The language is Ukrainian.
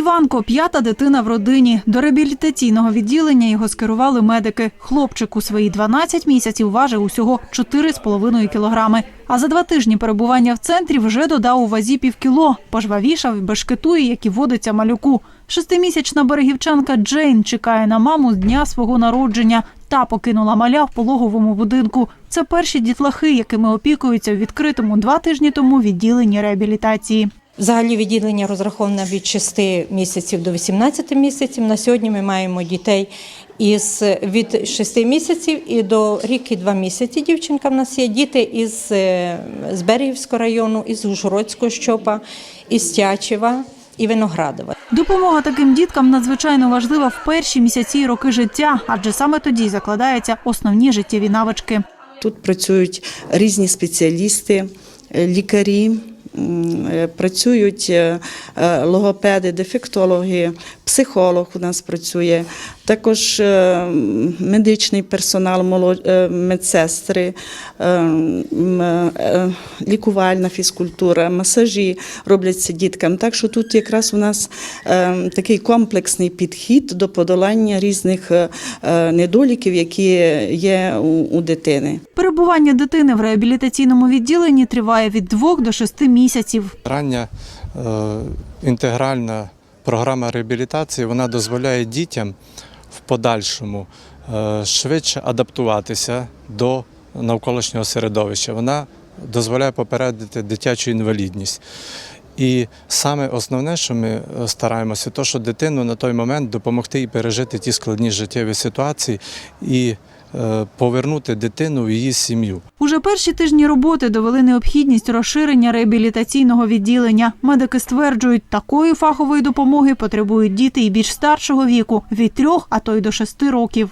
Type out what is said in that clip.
Іванко п'ята дитина в родині. До реабілітаційного відділення його скерували медики. Хлопчик у свої 12 місяців важив усього 4,5 кілограми. А за два тижні перебування в центрі вже додав у вазі півкіло. Пожвавішав і бешкетує, як і водиться малюку. Шестимісячна берегівчанка Джейн чекає на маму з дня свого народження. Та покинула маля в пологовому будинку. Це перші дітлахи, якими опікуються в відкритому два тижні тому відділенні реабілітації. Взагалі відділення розраховане від 6 місяців до 18 місяців. На сьогодні ми маємо дітей із від 6 місяців і до рік і 2 місяці. Дівчинка в нас є діти із е, з Берегівського району, із Ужгородського щопа, із Тячева і Виноградова. Допомога таким діткам надзвичайно важлива в перші місяці і роки життя, адже саме тоді закладаються основні життєві навички. Тут працюють різні спеціалісти, е, лікарі, працюють е, е, логопеди, дефектологи, психолог у нас працює, також е, медичний персонал, е, медсестри, е, е, лікувальна фізкультура, масажі робляться діткам. Так що тут якраз у нас е, такий комплексний підхід до подолання різних е, е, недоліків, які є у, дитини. Перебування дитини в реабілітаційному відділенні триває від 2 до 6 місяців. Рання е, інтегральна програма реабілітації вона дозволяє дітям в подальшому е, швидше адаптуватися до навколишнього середовища. Вона дозволяє попередити дитячу інвалідність. І саме основне, що ми е, стараємося, то що дитину на той момент допомогти їй пережити ті складні життєві ситуації і повернути дитину в її сім'ю. Уже перші тижні роботи довели необхідність розширення реабілітаційного відділення. Медики стверджують, такої фахової допомоги потребують діти і більш старшого віку від трьох, а то й до шести років.